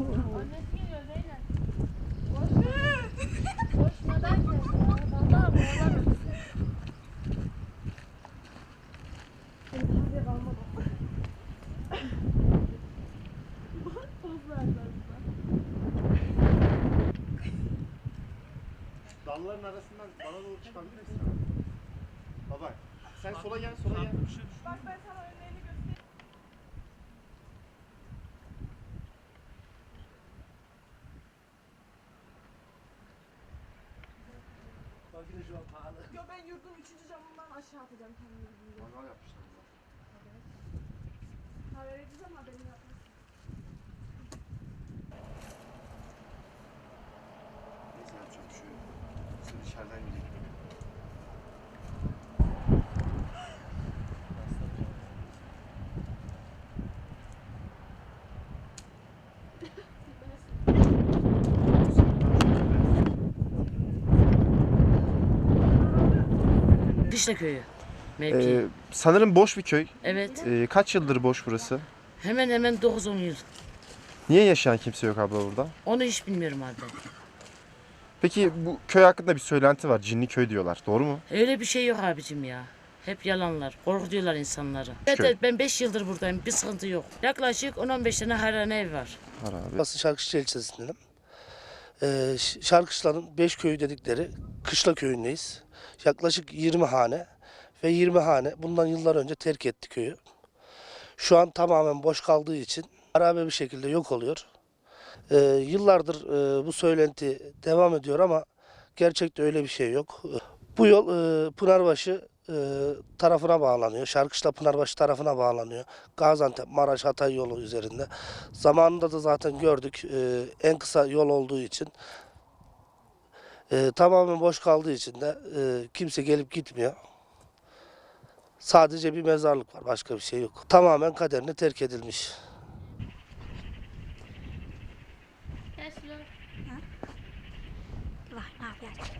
Annesi geliyor Zeynep. Koşmadan Vallahi boğulamaz. Bize kalmadı. Bak poz verdi Dalların arasından bana doğru çıkabilir misin? Baba sen sola gel sola gel. Bak ben sana Yo ben yurdun üçüncü camından aşağı atacağım kendimi. Mangal yapmışlar bunlar. Haber edeceğim haberini yapmasın. Neyse yapacak bir şey. Sen içeriden gidelim. Kışla köyü. Mevki. Ee, sanırım boş bir köy. evet. Ee, kaç yıldır boş burası? Hemen hemen 9-10 yıl. Niye yaşayan kimse yok abla burada? Onu hiç bilmiyorum abi. Peki bu köy hakkında bir söylenti var. Cinli köy diyorlar. Doğru mu? Öyle bir şey yok abicim ya. Hep yalanlar. Korkutuyorlar insanları. Evet, Köy. evet ben 5 yıldır buradayım. Bir sıkıntı yok. Yaklaşık 10-15 tane harane ev var. Var abi. Burası Şarkışlı ilçesindenim. Ee, Ş- Şarkışla'nın 5 köyü dedikleri Kışla köyündeyiz. Yaklaşık 20 hane ve 20 hane bundan yıllar önce terk etti köyü. Şu an tamamen boş kaldığı için harabe bir şekilde yok oluyor. Ee, yıllardır e, bu söylenti devam ediyor ama gerçekte öyle bir şey yok. Bu yol e, Pınarbaşı e, tarafına bağlanıyor. Şarkışla Pınarbaşı tarafına bağlanıyor. Gaziantep, Maraş, Hatay yolu üzerinde. Zamanında da zaten gördük e, en kısa yol olduğu için e, tamamen boş kaldığı için de e, kimse gelip gitmiyor. Sadece bir mezarlık var başka bir şey yok. Tamamen kaderine terk edilmiş. Vah ne yapacağız?